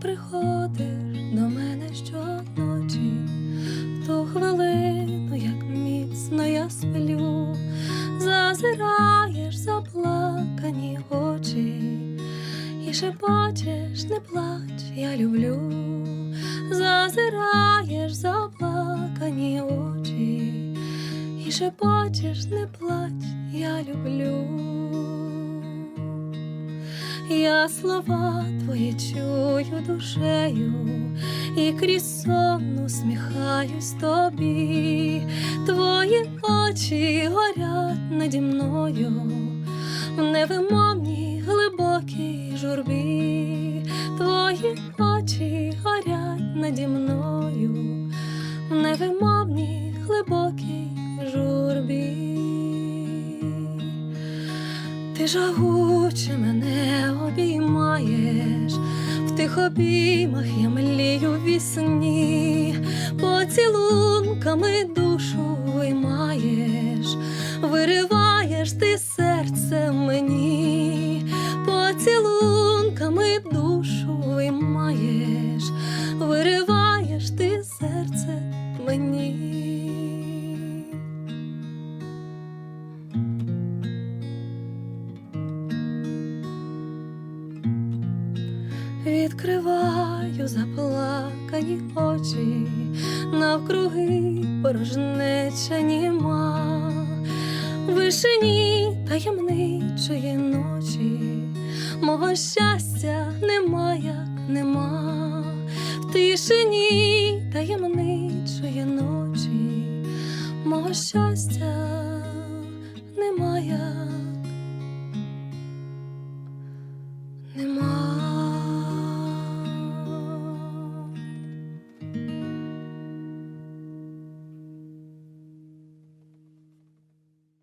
приходиш до мене щоночі, в ту хвилину, як міцно я сплю, зазираєш заплакані очі, і шепочеш, не плач, я люблю, зазираєш заплакані очі, і шепочеш, не плач, я люблю. Я слова твої чую душею, і крізь сон усміхаюсь тобі, твої очі горять наді мною, в невимовній глибокій журбі, твої очі горять наді мною, в невимовній глибокій журбі. Ти жагуче мене обіймаєш, тих обіймах я млію вісні, поцілунками душу виймаєш, вириваєш ти серце Відкриваю заплакані очі, навкруги порожнеча німа, в вишині таємничої ночі, мого щастя нема, як нема, в тишині таємничої ночі, мого щастя нема, як